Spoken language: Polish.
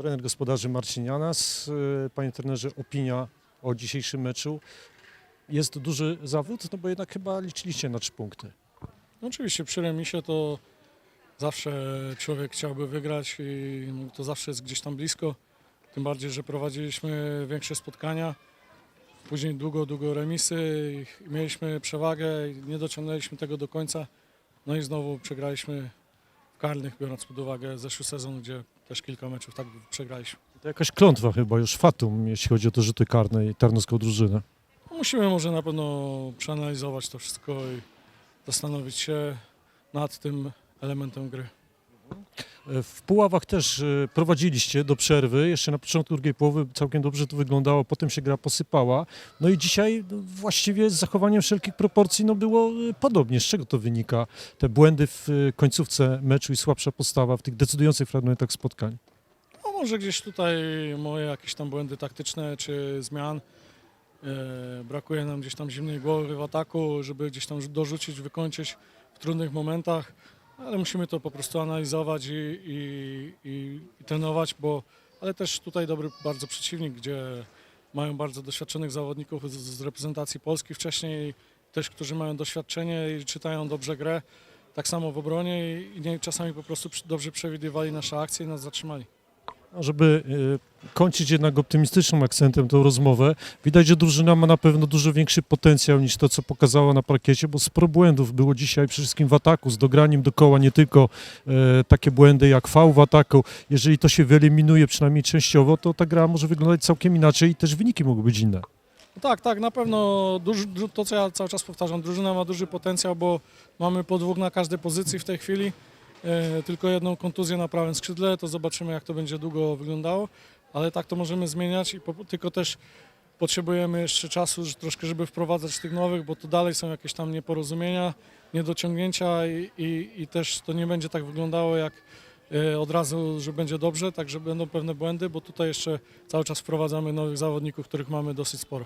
Trener gospodarzy Marcin Janas. Y, Panie trenerze, opinia o dzisiejszym meczu. Jest duży zawód, no bo jednak chyba liczyliście na trzy punkty. No oczywiście przy remisie to zawsze człowiek chciałby wygrać i to zawsze jest gdzieś tam blisko. Tym bardziej, że prowadziliśmy większe spotkania. Później długo, długo remisy mieliśmy przewagę i nie dociągnęliśmy tego do końca. No i znowu przegraliśmy w karnych, biorąc pod uwagę zeszły sezon, gdzie też kilka meczów tak przegraliśmy. To jakaś klątwa chyba już fatum, jeśli chodzi o te rzuty karne i tarnowską drużynę. No musimy może na pewno przeanalizować to wszystko i zastanowić się nad tym elementem gry. W Puławach też e, prowadziliście do przerwy, jeszcze na początku drugiej połowy całkiem dobrze to wyglądało, potem się gra posypała. No i dzisiaj no, właściwie z zachowaniem wszelkich proporcji no było e, podobnie. Z czego to wynika? Te błędy w e, końcówce meczu i słabsza postawa w tych decydujących fragmentach spotkań. No może gdzieś tutaj moje jakieś tam błędy taktyczne czy zmian. Brakuje nam gdzieś tam zimnej głowy w ataku, żeby gdzieś tam dorzucić, wykończyć w trudnych momentach, ale musimy to po prostu analizować i, i, i, i trenować, bo ale też tutaj dobry bardzo przeciwnik, gdzie mają bardzo doświadczonych zawodników z, z reprezentacji Polski wcześniej, też którzy mają doświadczenie i czytają dobrze grę. Tak samo w obronie i, i nie, czasami po prostu dobrze przewidywali nasze akcje i nas zatrzymali. Żeby e, kończyć jednak optymistycznym akcentem tą rozmowę, widać, że drużyna ma na pewno dużo większy potencjał niż to, co pokazała na parkiecie, bo sporo błędów było dzisiaj przede wszystkim w ataku, z dograniem do koła, nie tylko e, takie błędy jak fał w ataku. Jeżeli to się wyeliminuje przynajmniej częściowo, to ta gra może wyglądać całkiem inaczej i też wyniki mogą być inne. Tak, tak, na pewno duży, du- to, co ja cały czas powtarzam, drużyna ma duży potencjał, bo mamy po dwóch na każdej pozycji w tej chwili. E, tylko jedną kontuzję na prawym skrzydle, to zobaczymy, jak to będzie długo wyglądało, ale tak to możemy zmieniać i tylko też potrzebujemy jeszcze czasu że troszkę, żeby wprowadzać tych nowych, bo to dalej są jakieś tam nieporozumienia, niedociągnięcia i, i, i też to nie będzie tak wyglądało jak e, od razu, że będzie dobrze, także będą pewne błędy, bo tutaj jeszcze cały czas wprowadzamy nowych zawodników, których mamy dosyć sporo.